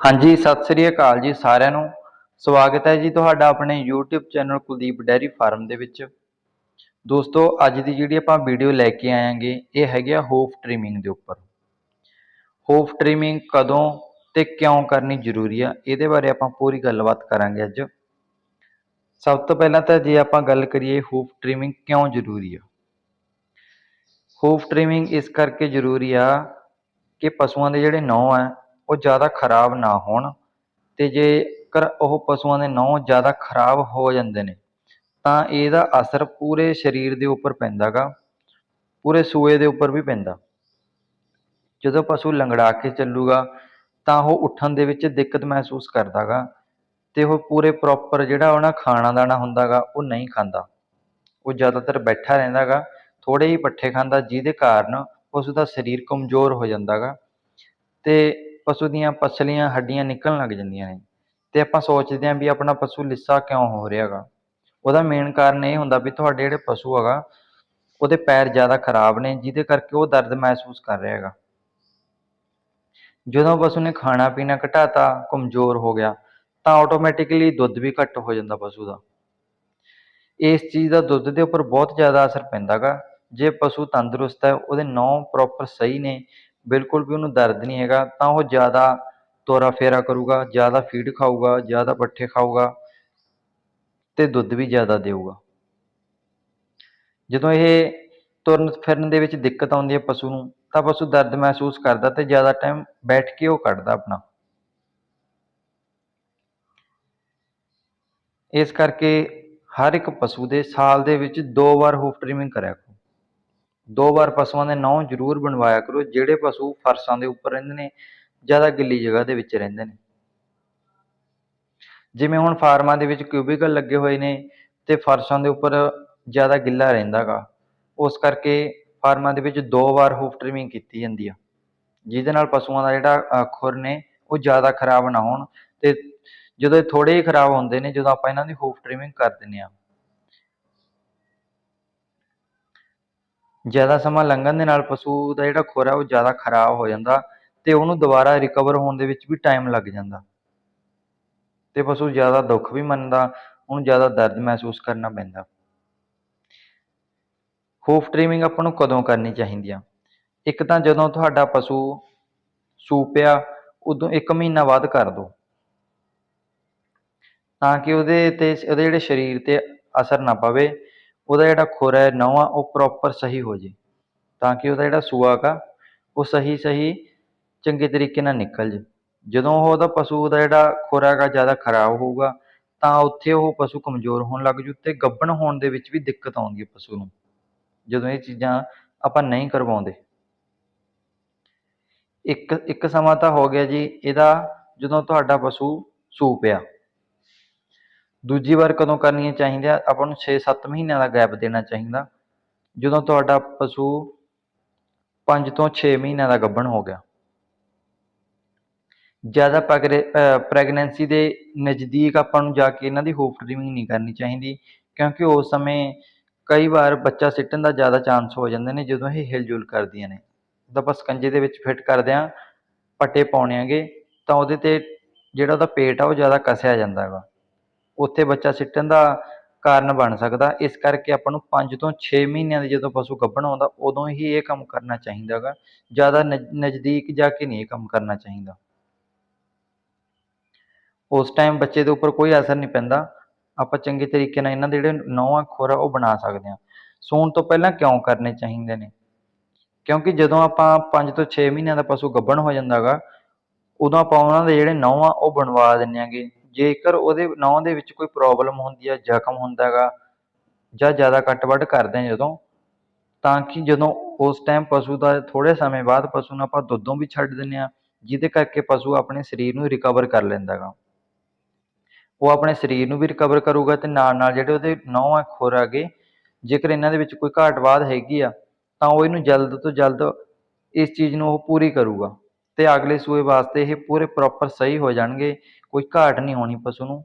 ਹਾਂਜੀ, ਸਤਿ ਸ੍ਰੀ ਅਕਾਲ ਜੀ ਸਾਰਿਆਂ ਨੂੰ। ਸਵਾਗਤ ਹੈ ਜੀ ਤੁਹਾਡਾ ਆਪਣੇ YouTube channel Kuldeep dairy farm ਦੇ ਵਿੱਚ। ਦੋਸਤੋ, ਅੱਜ ਦੀ ਜਿਹੜੀ ਆਪਾਂ ਵੀਡੀਓ ਲੈ ਕੇ ਆਵਾਂਗੇ ਇਹ ਹੈਗੀ ਆ ਹੋਫ ਟ੍ਰਿਮਿੰਗ ਦੇ ਉੱਪਰ। ਹੋਫ ਟ੍ਰਿਮਿੰਗ ਕਦੋਂ ਤੇ ਕਿਉਂ ਕਰਨੀ ਜ਼ਰੂਰੀ ਆ, ਇਹਦੇ ਬਾਰੇ ਆਪਾਂ ਪੂਰੀ ਗੱਲਬਾਤ ਕਰਾਂਗੇ ਅੱਜ। ਸਭ ਤੋਂ ਪਹਿਲਾਂ ਤਾਂ ਜੇ ਆਪਾਂ ਗੱਲ ਕਰੀਏ ਹੋਫ ਟ੍ਰਿਮਿੰਗ ਕਿਉਂ ਜ਼ਰੂਰੀ ਆ। ਹੋਫ ਟ੍ਰਿਮਿੰਗ ਇਸ ਕਰਕੇ ਜ਼ਰੂਰੀ ਆ ਕਿ ਪਸ਼ੂਆਂ ਦੇ ਜਿਹੜੇ ਨੌ ਆ ਉਹ ਜ਼ਿਆਦਾ ਖਰਾਬ ਨਾ ਹੋਣ ਤੇ ਜੇਕਰ ਉਹ ਪਸ਼ੂਆਂ ਦੇ ਨਹੁੰ ਜ਼ਿਆਦਾ ਖਰਾਬ ਹੋ ਜਾਂਦੇ ਨੇ, ਤਾਂ ਇਹਦਾ ਅਸਰ ਪੂਰੇ ਸਰੀਰ ਦੇ ਉੱਪਰ ਪੈਂਦਾ ਗਾ ਪੂਰੇ ਸੂਏ ਦੇ ਉੱਪਰ ਵੀ ਪੈਂਦਾ। ਜਦੋਂ ਪਸ਼ੂ ਲੰਗੜਾ ਕੇ ਚੱਲੂਗਾ, ਤਾਂ ਉਹ ਉੱਠਣ ਦੇ ਵਿੱਚ ਦਿੱਕਤ ਮਹਿਸੂਸ ਕਰਦਾ ਗਾ ਤੇ ਉਹ ਪੂਰੇ ਪ੍ਰੋਪਰ ਜਿਹੜਾ ਉਹਨਾਂ ਖਾਣਾ ਦਾਣਾ ਹੁੰਦਾ ਗਾ ਉਹ ਨਹੀਂ ਖਾਂਦਾ। ਉਹ ਜ਼ਿਆਦਾਤਰ ਬੈਠਾ ਰਹਿੰਦਾ ਗਾ ਥੋੜੇ ਹੀ ਪੱਠੇ ਖਾਂਦਾ, ਜਿਹਦੇ ਕਾਰਨ ਪਸ਼ੂ ਦਾ ਸਰੀਰ ਕਮਜ਼ੋਰ ਹੋ ਜਾਂਦਾ ਗਾ ਤੇ ਪਸ਼ੂ ਦੀਆਂ ਪਸਲੀਆਂ ਹੱਡੀਆਂ ਨਿਕਲਣ ਲੱਗ ਜਾਂਦੀਆਂ ਨੇ ਤੇ ਆਪਾਂ ਸੋਚਦੇ ਹਾਂ ਵੀ ਆਪਣਾ ਪਸ਼ੂ ਲਿੱਸਾ ਕਿਉਂ ਹੋ ਰਿਹਾ ਗਾ ਉਹਦਾ ਮੇਨ ਕਾਰਨ ਇਹ ਹੁੰਦਾ ਵੀ ਤੁਹਾਡੇ ਜਿਹੜੇ ਪਸ਼ੂ ਹੈਗਾ, ਉਹਦੇ ਪੈਰ ਜ਼ਿਆਦਾ ਖਰਾਬ ਨੇ, ਜਿਹਦੇ ਕਰਕੇ ਉਹ ਦਰਦ ਮਹਿਸੂਸ ਕਰ ਰਿਹਾ ਹੈਗਾ। ਜਦੋਂ ਪਸ਼ੂ ਨੇ ਖਾਣਾ ਪੀਣਾ ਘਟਾਤਾ, ਕਮਜ਼ੋਰ ਹੋ ਗਿਆ, ਤਾਂ ਆਟੋਮੈਟਿਕਲੀ ਦੁੱਧ ਵੀ ਘੱਟ ਹੋ ਜਾਂਦਾ ਪਸ਼ੂ ਦਾ। ਇਸ ਚੀਜ਼ ਦਾ ਦੁੱਧ ਦੇ ਉੱਪਰ ਬਹੁਤ ਜ਼ਿਆਦਾ ਅਸਰ ਪੈਂਦਾ ਗਾ ਜੇ ਪਸ਼ੂ ਤੰਦਰੁਸਤ ਹੈ, ਉਹਦੇ ਨੌ ਪ੍ਰੋਪਰ ਸਹੀ ਨੇ ਬਿਲਕੁਲ ਵੀ ਉਹਨੂੰ ਦਰਦ ਨਹੀਂ ਹੈਗਾ, ਤਾਂ ਉਹ ਜ਼ਿਆਦਾ ਤੋਰਾ ਫੇਰਾ ਕਰੂਗਾ, ਜ਼ਿਆਦਾ ਫੀਡ ਖਾਊਗਾ, ਜ਼ਿਆਦਾ ਪੱਠੇ ਖਾਊਗਾ ਤੇ ਦੁੱਧ ਵੀ ਜ਼ਿਆਦਾ ਦੇਊਗਾ। ਜਦੋਂ ਇਹ ਤੁਰਨ ਫਿਰਨ ਦੇ ਵਿੱਚ ਦਿੱਕਤ ਆਉਂਦੀ ਹੈ ਪਸ਼ੂ ਨੂੰ, ਤਾਂ ਪਸ਼ੂ ਦਰਦ ਮਹਿਸੂਸ ਕਰਦਾ ਤੇ ਜ਼ਿਆਦਾ ਟਾਈਮ ਬੈਠ ਕੇ ਉਹ ਕੱਢਦਾ ਆਪਣਾ। ਇਸ ਕਰਕੇ ਹਰ ਇੱਕ ਪਸ਼ੂ ਦੇ ਸਾਲ ਦੇ ਵਿੱਚ ਦੋ ਵਾਰ ਹੂਫ ਟ੍ਰਿਮਿੰਗ ਕਰਿਆ ਦੋ ਵਾਰ ਪਸ਼ੂਆਂ ਦੇ ਨਹੁੰ ਜ਼ਰੂਰ ਬਣਵਾਇਆ ਕਰੋ, ਜਿਹੜੇ ਪਸ਼ੂ ਫਰਸ਼ਾਂ ਦੇ ਉੱਪਰ ਰਹਿੰਦੇ ਨੇ, ਜ਼ਿਆਦਾ ਗਿੱਲੀ ਜਗ੍ਹਾ ਦੇ ਵਿੱਚ ਰਹਿੰਦੇ ਨੇ। ਜਿਵੇਂ ਹੁਣ ਫਾਰਮਾਂ ਦੇ ਵਿੱਚ ਕਿਊਬਿਕਲ ਲੱਗੇ ਹੋਏ ਨੇ ਤੇ ਫਰਸ਼ਾਂ ਦੇ ਉੱਪਰ ਜ਼ਿਆਦਾ ਗਿੱਲਾ ਰਹਿੰਦਾ ਗਾ ਉਸ ਕਰਕੇ ਫਾਰਮਾਂ ਦੇ ਵਿੱਚ ਦੋ ਵਾਰ ਹੂਫ ਟ੍ਰਿਮਿੰਗ ਕੀਤੀ ਜਾਂਦੀ ਆ। ਜਿਹਦੇ ਨਾਲ ਪਸ਼ੂਆਂ ਦਾ ਜਿਹੜਾ ਖੁਰ ਨੇ, ਉਹ ਜ਼ਿਆਦਾ ਖਰਾਬ ਨਾ ਹੋਣ ਤੇ ਜਦੋਂ ਇਹ ਥੋੜੇ ਹੀ ਖਰਾਬ ਹੁੰਦੇ ਨੇ, ਜਦੋਂ ਆਪਾਂ ਇਹਨਾਂ ਦੀ ਹੂਫ ਟ੍ਰਿਮਿੰਗ ਕਰ ਦਿੰਦੇ ਆ ਜ਼ਿਆਦਾ ਸਮਾਂ ਲੰਘਣ ਦੇ ਨਾਲ ਪਸ਼ੂ ਦਾ ਜਿਹੜਾ ਖੁਰ ਹੈ ਉਹ ਜ਼ਿਆਦਾ ਖਰਾਬ ਹੋ ਜਾਂਦਾ ਤੇ ਉਹਨੂੰ ਦੁਬਾਰਾ ਰਿਕਵਰ ਹੋਣ ਦੇ ਵਿੱਚ ਵੀ ਟਾਈਮ ਲੱਗ ਜਾਂਦਾ। ਤੇ ਪਸ਼ੂ ਜ਼ਿਆਦਾ ਦੁੱਖ ਵੀ ਮੰਨਦਾ, ਉਹਨੂੰ ਜ਼ਿਆਦਾ ਦਰਦ ਮਹਿਸੂਸ ਕਰਨਾ ਪੈਂਦਾ। ਹੂਫ ਟ੍ਰੀਮਿੰਗ ਆਪਾਂ ਨੂੰ ਕਦੋਂ ਕਰਨੀ ਚਾਹੀਦੀ ਆ? ਇੱਕ ਤਾਂ ਜਦੋਂ ਤੁਹਾਡਾ ਪਸ਼ੂ ਸੂਪਿਆ, ਉਦੋਂ 1 ਮਹੀਨਾ ਬਾਅਦ ਕਰ ਦਿਓ ਤਾਂ ਕਿ ਉਹਦੇ ਤੇ, ਉਹਦੇ ਜਿਹੜੇ ਸਰੀਰ ਤੇ ਅਸਰ ਨਾ ਪਵੇ। ਉਹਦਾ ਜਿਹੜਾ ਖੁਰ ਹੈ ਨਹੁੰ ਉਹ ਪ੍ਰੋਪਰ ਸਹੀ ਹੋ ਜੇ। ਤਾਂ ਕਿ ਉਹਦਾ ਜਿਹੜਾ ਸੂਆ ਗਾ ਉਹ ਸਹੀ ਸਹੀ, ਚੰਗੇ ਤਰੀਕੇ ਨਾਲ ਨਿਕਲ ਜੇ। ਜਦੋਂ ਉਹਦਾ ਪਸ਼ੂ ਦਾ ਜਿਹੜਾ ਖੁਰ ਹੈਗਾ, ਜ਼ਿਆਦਾ ਖਰਾਬ ਹੋਊਗਾ, ਤਾਂ ਉੱਥੇ ਉਹ ਪਸ਼ੂ ਕਮਜ਼ੋਰ ਹੋਣ ਲੱਗ ਜੂ ਤੇ ਗੱਬਣ ਹੋਣ ਦੇ ਵਿੱਚ ਵੀ ਦਿੱਕਤ ਆਉਂਦੀ ਹੈ ਪਸ਼ੂ ਨੂੰ, ਜਦੋਂ ਇਹ ਚੀਜ਼ਾਂ ਆਪਾਂ ਨਹੀਂ ਕਰਵਾਉਂਦੇ। ਇੱਕ ਇੱਕ ਸਮਾਂ ਤਾਂ ਹੋ ਗਿਆ ਜੀ, ਇਹਦਾ ਜਦੋਂ ਤੁਹਾਡਾ ਪਸ਼ੂ ਸੂ ਪਿਆ। ਦੂਜੀ ਵਾਰ ਕਦੋਂ ਕਰਨੀਆਂ ਚਾਹੀਦੀਆਂ ਆਪਾਂ ਨੂੰ 6-7 ਮਹੀਨਿਆਂ ਦਾ ਗੈਪ ਦੇਣਾ ਚਾਹੀਦਾ। ਜਦੋਂ ਤੁਹਾਡਾ ਪਸ਼ੂ 5 ਤੋਂ 6 ਮਹੀਨਿਆਂ ਦਾ ਗੱਭਣ ਹੋ ਗਿਆ। ਜ਼ਿਆਦਾ ਪ੍ਰੈਗਨੈਂਸੀ ਦੇ ਨਜ਼ਦੀਕ ਆਪਾਂ ਨੂੰ ਜਾ ਕੇ ਇਹਨਾਂ ਦੀ ਹੋਪ ਟ੍ਰਿਮਿੰਗ ਨਹੀਂ ਕਰਨੀ ਚਾਹੀਦੀ, ਕਿਉਂਕਿ ਉਸ ਸਮੇਂ ਕਈ ਵਾਰ ਬੱਚਾ ਸਿੱਟਣ ਦਾ ਜ਼ਿਆਦਾ ਚਾਂਸ ਹੋ ਜਾਂਦੇ ਨੇ ਜਦੋਂ ਇਹ ਹਿਲਜੁਲ ਕਰਦੀਆਂ ਨੇ। ਤਾਂ ਆਪਾਂ ਸਕੰਜੇ ਦੇ ਵਿੱਚ ਫਿੱਟ ਕਰਦੇ ਹਾਂ, ਪੱਟੇ ਪਾਉਣੇ ਆਗੇ ਤਾਂ ਉਹਦੇ ਤੇ ਜਿਹੜਾ ਉਹਦਾ ਪੇਟ ਆ ਉਹ ਜ਼ਿਆਦਾ ਕਸਿਆ ਜਾਂਦਾ ਹੈਗਾ। ਉੱਥੇ ਬੱਚਾ ਸਿੱਟਣ ਦਾ ਕਾਰਨ ਬਣ ਸਕਦਾ। ਇਸ ਕਰਕੇ ਆਪਾਂ ਨੂੰ 5 ਤੋਂ 6 ਮਹੀਨਿਆਂ ਦੇ ਜਦੋਂ ਪਸ਼ੂ ਗੱਭਣ ਆਉਂਦਾ, ਉਦੋਂ ਹੀ ਇਹ ਕੰਮ ਕਰਨਾ ਚਾਹੀਦਾ ਹੈਗਾ। ਜ਼ਿਆਦਾ ਨਜ਼- ਨਜ਼ਦੀਕ ਜਾ ਕੇ ਨਹੀਂ ਇਹ ਕੰਮ ਕਰਨਾ ਚਾਹੀਦਾ। ਉਸ ਟਾਈਮ ਬੱਚੇ ਦੇ ਉੱਪਰ ਕੋਈ ਅਸਰ ਨਹੀਂ ਪੈਂਦਾ। ਆਪਾਂ ਚੰਗੇ ਤਰੀਕੇ ਨਾਲ ਇਹਨਾਂ ਦੇ ਜਿਹੜੇ ਨੌਵਾਂ ਖੁਰ ਆ ਉਹ ਬਣਾ ਸਕਦੇ ਹਾਂ। ਸੌਣ ਤੋਂ ਪਹਿਲਾਂ ਕਿਉਂ ਕਰਨੇ ਚਾਹੀਦੇ ਨੇ? ਕਿਉਂਕਿ ਜਦੋਂ ਆਪਾਂ 5 ਤੋਂ 6 ਮਹੀਨਿਆਂ ਦਾ ਪਸ਼ੂ ਗੱਭਣ ਹੋ ਜਾਂਦਾ ਗਾ ਉਦੋਂ ਆਪਾਂ ਉਹਨਾਂ ਦੇ ਜਿਹੜੇ ਨਹੁੰ ਆ ਉਹ ਬਣਵਾ ਦਿੰਦੇ ਆਂਗੇ ਜੇਕਰ ਉਹਦੇ ਨਹੁੰ ਦੇ ਵਿੱਚ ਕੋਈ ਪ੍ਰੋਬਲਮ ਹੁੰਦੀ ਹੈ ਜ਼ਖਮ ਹੁੰਦਾ ਗਾ ਜਾਂ ਜ਼ਿਆਦਾ ਕੱਟ ਵੱਢ ਕਰਦੇ ਹਾਂ ਜਦੋਂ, ਤਾਂ ਕਿ ਜਦੋਂ ਉਸ ਟਾਈਮ ਪਸ਼ੂ ਦਾ ਥੋੜੇ ਸਮੇਂ ਬਾਅਦ ਪਸ਼ੂ ਨੂੰ ਆਪਾਂ ਦੁੱਧੋਂ ਵੀ ਛੱਡ ਦਿੰਦੇ ਹਾਂ, ਜਿਹਦੇ ਕਰਕੇ ਪਸ਼ੂ ਆਪਣੇ ਸਰੀਰ ਨੂੰ ਰਿਕਵਰ ਕਰ ਲੈਂਦਾ ਗਾ ਉਹ ਆਪਣੇ ਸਰੀਰ ਨੂੰ ਵੀ ਰਿਕਵਰ ਕਰੂਗਾ ਤੇ ਨਾਲ ਨਾਲ ਜਿਹੜੇ ਉਹਦੇ ਨਹੁੰ ਆ, ਖੁਰ ਆਗੇ ਜੇਕਰ ਇਹਨਾਂ ਦੇ ਵਿੱਚ ਕੋਈ ਘਾਟ ਵਾਧ ਹੈਗੀ ਆ, ਤਾਂ ਉਹ ਇਹਨੂੰ ਜਲਦ ਤੋਂ ਜਲਦ ਇਸ ਚੀਜ਼ ਨੂੰ ਉਹ ਪੂਰੀ ਕਰੂਗਾ ਤੇ ਅਗਲੇ ਸੂਏ ਵਾਸਤੇ ਇਹ ਪੂਰੇ ਪ੍ਰੋਪਰ ਸਹੀ ਹੋ ਜਾਣਗੇ। ਕੋਈ ਘਾਟ ਨਹੀਂ ਹੋਣੀ ਪਸ਼ੂ ਨੂੰ,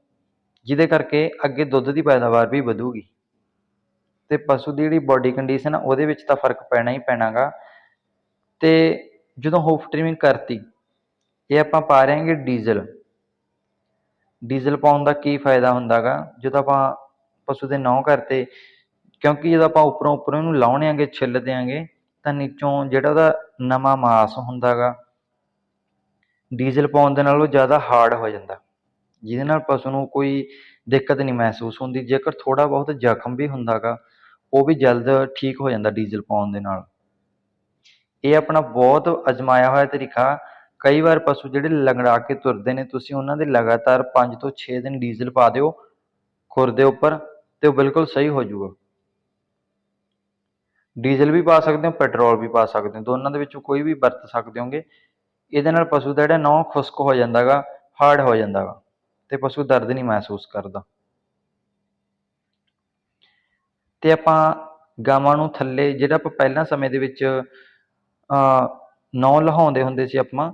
ਜਿਹਦੇ ਕਰਕੇ ਅੱਗੇ ਦੁੱਧ ਦੀ ਪੈਦਾਵਾਰ ਵੀ ਵਧੂਗੀ। ਤੇ ਪਸ਼ੂ ਦੀ ਜਿਹੜੀ ਬਾਡੀ ਕੰਡੀਸ਼ਨ ਆ, ਉਹਦੇ ਵਿੱਚ ਤਾਂ ਫ਼ਰਕ ਪੈਣਾ ਹੀ ਪੈਣਾਗਾ। ਤੇ ਜਦੋਂ ਹੂਫ ਟ੍ਰਿਮਿੰਗ ਕਰਤੀ, ਇਹ ਆਪਾਂ ਪਾ ਰਹੇ ਹਾਂਗੇ ਡੀਜ਼ਲ ਡੀਜ਼ਲ ਪਾਉਣ ਦਾ ਕੀ ਫਾਇਦਾ ਹੁੰਦਾਗਾ? ਜਦੋਂ ਆਪਾਂ ਪਸ਼ੂ ਦੇ ਨਹੁੰ ਕਰਤੇ, ਕਿਉਂਕਿ ਜਦੋਂ ਆਪਾਂ ਉੱਪਰੋਂ ਉੱਪਰੋਂ ਇਹਨੂੰ ਲਾਉਣੇ ਆਂਗੇ, ਛਿੱਲ ਦਿਆਂਗੇ, ਤਾਂ ਨੀਚੋਂ ਜਿਹੜਾ ਉਹਦਾ ਨਵਾਂ ਮਾਸ ਹੁੰਦਾਗਾ ਡੀਜ਼ਲ ਪਾਉਣ ਦੇ ਨਾਲ ਉਹ ਜ਼ਿਆਦਾ ਹਾਰਡ ਹੋ ਜਾਂਦਾ। ਜਿਹਦੇ ਨਾਲ ਪਸ਼ੂ ਨੂੰ ਕੋਈ ਦਿੱਕਤ ਨਹੀਂ ਮਹਿਸੂਸ ਹੁੰਦੀ। ਜੇਕਰ ਥੋੜਾ ਬਹੁਤ ਜ਼ਖਮ ਵੀ ਹੁੰਦਾਗਾ ਉਹ ਵੀ ਜਲਦ ਠੀਕ ਹੋ ਜਾਂਦਾ ਡੀਜ਼ਲ ਪਾਉਣ ਦੇ ਨਾਲ। ਇਹ ਆਪਣਾ ਬਹੁਤ ਅਜਮਾਇਆ ਹੋਇਆ ਤਰੀਕਾ। ਕਈ ਵਾਰ ਪਸ਼ੂ ਜਿਹੜੇ ਲੰਗੜਾ ਕੇ ਤੁਰਦੇ ਨੇ, ਤੁਸੀਂ ਉਹਨਾਂ ਦੇ ਲਗਾਤਾਰ 5 ਤੋਂ 6 ਦਿਨ ਡੀਜ਼ਲ ਪਾ ਦਿਓ ਖੁਰ ਦੇ ਉੱਪਰ ਤੇ ਉਹ ਬਿਲਕੁਲ ਸਹੀ ਹੋ ਜਾਊਗਾ। ਡੀਜ਼ਲ ਵੀ ਪਾ ਸਕਦੇ ਹੋ, ਪੈਟਰੋਲ ਵੀ ਪਾ ਸਕਦੇ ਹੋ। ਦੋਨਾਂ ਦੇ ਵਿੱਚੋਂ ਕੋਈ ਵੀ ਵਰਤ ਸਕਦੇ ਹੋਗੇ। ਇਹਦੇ ਨਾਲ ਪਸ਼ੂ ਦਾ ਜਿਹੜਾ ਨਹੁੰ ਖੁਸ਼ਕ ਹੋ ਜਾਂਦਾਗਾ, ਹਾਰਡ ਹੋ ਜਾਂਦਾਗਾ ਤੇ ਪਸ਼ੂ ਦਰਦ ਨਹੀਂ ਮਹਿਸੂਸ ਕਰਦਾ। ਤੇ ਆਪਾਂ ਗਾਵਾਂ ਨੂੰ ਥੱਲੇ ਜਿਹੜਾ ਆਪਾਂ ਪਹਿਲਾਂ ਸਮੇਂ ਦੇ ਵਿੱਚ ਅ ਨਹੁੰ ਲਹਾਉਂਦੇ ਹੁੰਦੇ ਸੀ ਆਪਾਂ,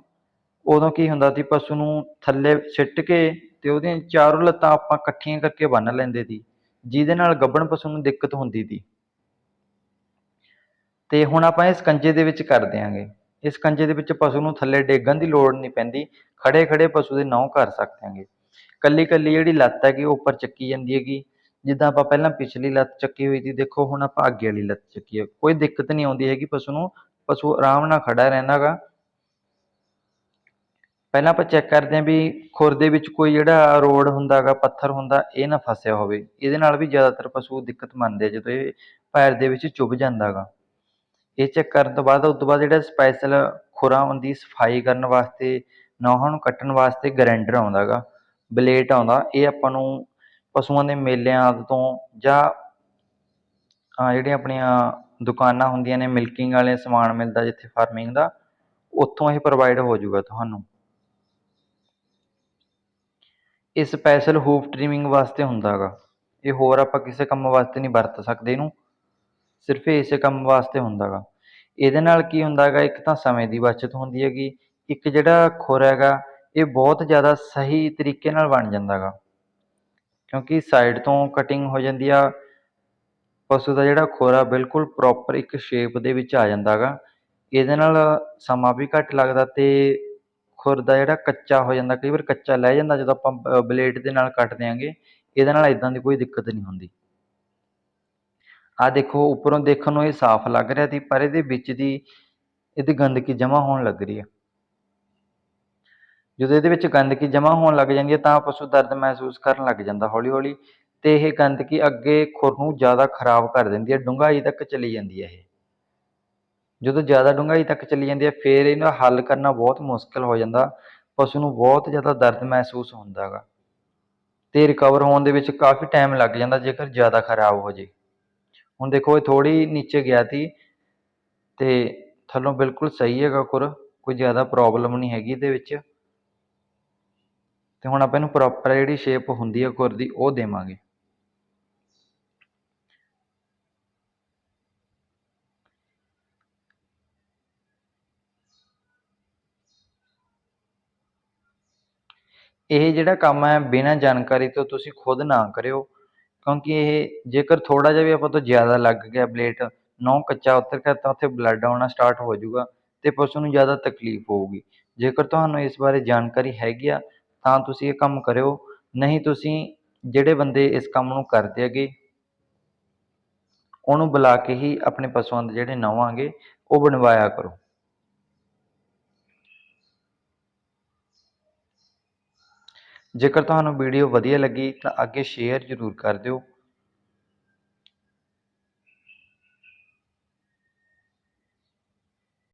ਉਦੋਂ ਕੀ ਹੁੰਦਾ ਸੀ ਪਸ਼ੂ ਨੂੰ ਥੱਲੇ ਸਿੱਟ ਕੇ ਤੇ ਉਹਦੀਆਂ ਚਾਰੋਂ ਲੱਤਾਂ ਆਪਾਂ ਇਕੱਠੀਆਂ ਕਰਕੇ ਬੰਨ੍ਹ ਲੈਂਦੇ ਸੀ, ਜਿਹਦੇ ਨਾਲ ਗੱਭਣ ਪਸ਼ੂ ਨੂੰ ਦਿੱਕਤ ਹੁੰਦੀ ਸੀ। ਤੇ ਹੁਣ ਆਪਾਂ ਇਸ ਕੰਜੇ ਦੇ ਵਿੱਚ ਕਰ ਦਿਆਂਗੇ। ਇਸ ਕੰਜੇ ਦੇ ਵਿੱਚ ਪਸ਼ੂ ਨੂੰ ਥੱਲੇ ਡੇਗਣ ਦੀ ਲੋੜ ਨਹੀਂ ਪੈਂਦੀ। ਖੜੇ ਖੜੇ ਪਸ਼ੂ ਦੇ ਨਹੁੰ ਕਰ ਸਕਦੇ ਹਾਂਗੇ ਕੱਲੀ ਕੱਲੀ ਜਿਹੜੀ ਲੱਤ ਹੈਗੀ, ਉਹ ਉੱਪਰ ਚੱਕੀ ਜਾਂਦੀ ਹੈਗੀ। ਜਿੱਦਾਂ ਆਪਾਂ ਪਹਿਲਾਂ ਪਿਛਲੀ ਲੱਤ ਚੱਕੀ ਹੋਈ ਸੀ, ਦੇਖੋ ਹੁਣ ਆਪਾਂ ਅੱਗੇ ਵਾਲੀ ਲੱਤ ਚੱਕੀ ਹੈ ਕੋਈ ਦਿੱਕਤ ਨਹੀਂ ਆਉਂਦੀ ਹੈਗੀ ਪਸ਼ੂ ਨੂੰ। ਪਸ਼ੂ ਆਰਾਮ ਨਾਲ ਖੜਾ ਰਹਿੰਦਾਗਾ। ਪਹਿਲਾਂ ਆਪਾਂ ਚੈੱਕ ਕਰਦੇ ਹਾਂ ਵੀ ਖੁਰ ਦੇ ਵਿੱਚ ਕੋਈ ਜਿਹੜਾ ਰੋਡ ਹੁੰਦਾਗਾ, ਪੱਥਰ ਹੁੰਦਾ, ਇਹ ਨਾ ਫਸਿਆ ਹੋਵੇ। ਇਹਦੇ ਨਾਲ ਵੀ ਜ਼ਿਆਦਾਤਰ ਪਸ਼ੂ ਦਿੱਕਤ ਮੰਨਦੇ ਆ ਜਦੋਂ ਇਹ ਪੈਰ ਦੇ ਵਿੱਚ ਚੁੱਭ ਜਾਂਦਾਗਾ। ਇਹ ਚੈੱਕ ਕਰਨ ਤੋਂ ਬਾਅਦ, ਉਸ ਤੋਂ ਬਾਅਦ ਜਿਹੜਾ ਸਪੈਸ਼ਲ ਖੁਰਾਂ ਦੀ ਸਫ਼ਾਈ ਕਰਨ ਵਾਸਤੇ ਨਹੁੰ ਨੂੰ ਕੱਟਣ ਵਾਸਤੇ ਗਰੈਂਡਰ ਆਉਂਦਾ ਆਉਂਦਾਗਾ ਬਲੇਟ ਆਉਂਦਾ, ਇਹ ਆਪਾਂ ਨੂੰ ਪਸ਼ੂਆਂ ਦੇ ਮੇਲਿਆਂ ਆਦਿ ਤੋਂ ਜਾਂ ਜਿਹੜੀਆਂ ਆਪਣੀਆਂ ਦੁਕਾਨਾਂ ਹੁੰਦੀਆਂ ਨੇ ਮਿਲਕਿੰਗ ਵਾਲੇ ਸਮਾਨ ਮਿਲਦਾ ਜਿੱਥੇ ਫਾਰਮਿੰਗ ਦਾ, ਉੱਥੋਂ ਇਹ ਪ੍ਰੋਵਾਈਡ ਹੋ ਜਾਊਗਾ ਤੁਹਾਨੂੰ। ਇਹ ਸਪੈਸ਼ਲ ਹੂਫ ਟ੍ਰਿਮਿੰਗ ਵਾਸਤੇ ਹੁੰਦਾ ਹੈਗਾ ਇਹ ਹੋਰ ਆਪਾਂ ਕਿਸੇ ਕੰਮ ਵਾਸਤੇ ਨਹੀਂ ਵਰਤ ਸਕਦੇ ਇਹਨੂੰ। ਸਿਰਫ ਇਸੇ ਕੰਮ ਵਾਸਤੇ ਹੁੰਦਾਗਾ। ਇਹਦੇ ਨਾਲ ਕੀ ਹੁੰਦਾਗਾ, ਇੱਕ ਤਾਂ ਸਮੇਂ ਦੀ ਬਚਤ ਹੁੰਦੀ ਹੈਗੀ, ਇੱਕ ਜਿਹੜਾ ਖੁਰ ਹੈਗਾ, ਇਹ ਬਹੁਤ ਜ਼ਿਆਦਾ ਸਹੀ ਤਰੀਕੇ ਨਾਲ ਬਣ ਜਾਂਦਾਗਾ। ਕਿਉਂਕਿ ਸਾਈਡ ਤੋਂ ਕਟਿੰਗ ਹੋ ਜਾਂਦੀ ਆ, ਪਸ਼ੂ ਦਾ ਜਿਹੜਾ ਖੋਰਾ ਬਿਲਕੁਲ ਪ੍ਰੋਪਰ ਇੱਕ ਸ਼ੇਪ ਦੇ ਵਿੱਚ ਆ ਜਾਂਦਾਗਾ। ਇਹਦੇ ਨਾਲ ਸਮਾਂ ਵੀ ਘੱਟ ਲੱਗਦਾ ਤੇ ਖੁਰ ਦਾ ਜਿਹੜਾ ਕੱਚਾ ਹੋ ਜਾਂਦਾ, ਕਈ ਵਾਰ ਕੱਚਾ ਲੈ ਜਾਂਦਾ ਜਦੋਂ ਆਪਾਂ ਬਲੇਡ ਦੇ ਨਾਲ ਕੱਟ ਦਿਆਂਗੇ ਇਹਦੇ ਨਾਲ ਇਦਾਂ ਦੀ ਕੋਈ ਦਿੱਕਤ ਨਹੀਂ ਹੁੰਦੀ। ਆ ਦੇਖੋ, ਉੱਪਰੋਂ ਦੇਖਣ ਨੂੰ ਇਹ ਸਾਫ਼ ਲੱਗ ਰਿਹਾ ਸੀ, ਪਰ ਇਹਦੇ ਵਿੱਚ ਦੀ ਇਹਦੀ ਗੰਦਗੀ ਜਮ੍ਹਾਂ ਹੋਣ ਲੱਗ ਰਹੀ ਹੈ ਜਦੋਂ ਇਹਦੇ ਵਿੱਚ ਗੰਦਗੀ ਜਮ੍ਹਾਂ ਹੋਣ ਲੱਗ ਜਾਂਦੀ ਹੈ ਤਾਂ ਪਸ਼ੂ ਦਰਦ ਮਹਿਸੂਸ ਕਰਨ ਲੱਗ ਜਾਂਦਾ ਹੌਲੀ ਹੌਲੀ ਤੇ ਇਹ ਗੰਦਗੀ ਅੱਗੇ ਖੁਰ ਨੂੰ ਜ਼ਿਆਦਾ ਖਰਾਬ ਕਰ ਦਿੰਦੀ ਹੈ ਡੂੰਘਾਈ ਤੱਕ ਚਲੀ ਜਾਂਦੀ ਹੈ ਇਹ। ਜਦੋਂ ਜ਼ਿਆਦਾ ਡੂੰਘਾਈ ਤੱਕ ਚਲੀ ਜਾਂਦੀ ਹੈ ਫਿਰ ਇਹਨੂੰ ਹੱਲ ਕਰਨਾ ਬਹੁਤ ਮੁਸ਼ਕਲ ਹੋ ਜਾਂਦਾ, ਪਸ਼ੂ ਨੂੰ ਬਹੁਤ ਜ਼ਿਆਦਾ ਦਰਦ ਮਹਿਸੂਸ ਹੁੰਦਾ ਹੈਗਾ। ਤੇ ਰਿਕਵਰ ਹੋਣ ਦੇ ਵਿੱਚ ਕਾਫੀ ਟਾਈਮ ਲੱਗ ਜਾਂਦਾ, ਜੇਕਰ ਜ਼ਿਆਦਾ ਖਰਾਬ ਹੋ ਜੇ। ਹੁਣ ਦੇਖੋ ਇਹ ਥੋੜੀ ਨੀਚੇ ਗਿਆ ਸੀ ਤੇ ਥੱਲੋਂ ਬਿਲਕੁਲ ਸਹੀ ਹੈਗਾ ਕੁਰ, ਕੋਈ ਜ਼ਿਆਦਾ ਪ੍ਰੋਬਲਮ ਨਹੀਂ ਹੈਗੀ ਇਹਦੇ ਵਿੱਚ। ਤੇ ਹੁਣ ਆਪਾਂ ਇਹਨੂੰ ਪ੍ਰੋਪਰ ਜਿਹੜੀ ਸ਼ੇਪ ਹੁੰਦੀ ਹੈ ਕੁਰ ਦੀ, ਉਹ ਦੇਵਾਂਗੇ। ਇਹ ਜਿਹੜਾ ਕੰਮ ਹੈ ਬਿਨਾਂ ਜਾਣਕਾਰੀ ਤੋਂ ਤੁਸੀਂ ਖੁਦ ਨਾ ਕਰਿਓ। ਕਿਉਂਕਿ ਇਹ ਜੇਕਰ ਥੋੜਾ ਜਿਹਾ ਵੀ ਆਪਾਂ ਤੋਂ ਜ਼ਿਆਦਾ ਲੱਗ ਗਿਆ ਬਲੇਡ, ਨਹੁੰ ਕੱਚਾ ਉਤਰ ਗਿਆ ਤਾਂ ਉੱਥੇ ਬਲੱਡ ਆਉਣਾ ਸਟਾਰਟ ਹੋ ਜਾਊਗਾ ਅਤੇ ਪਸ਼ੂ ਨੂੰ ਜ਼ਿਆਦਾ ਤਕਲੀਫ ਹੋਊਗੀ। ਜੇਕਰ ਤੁਹਾਨੂੰ ਇਸ ਬਾਰੇ ਜਾਣਕਾਰੀ ਹੈਗੀ ਆ, ਤਾਂ ਤੁਸੀਂ ਇਹ ਕੰਮ ਕਰਿਓ, ਨਹੀਂ ਤੁਸੀਂ ਜਿਹੜੇ ਬੰਦੇ ਇਸ ਕੰਮ ਨੂੰ ਕਰਦੇ ਹੈਗੇ, ਉਹਨੂੰ ਬੁਲਾ ਕੇ ਹੀ ਆਪਣੇ ਪਸ਼ੂਆਂ ਦੇ ਜਿਹੜੇ ਨਵਾਂਗੇ ਉਹ ਬਣਵਾਇਆ ਕਰੋ। ਜੇਕਰ ਤੁਹਾਨੂੰ ਵੀਡੀਓ ਵਧੀਆ ਲੱਗੀ ਤਾਂ ਅੱਗੇ ਸ਼ੇਅਰ ਜ਼ਰੂਰ ਕਰ ਦਿਓ।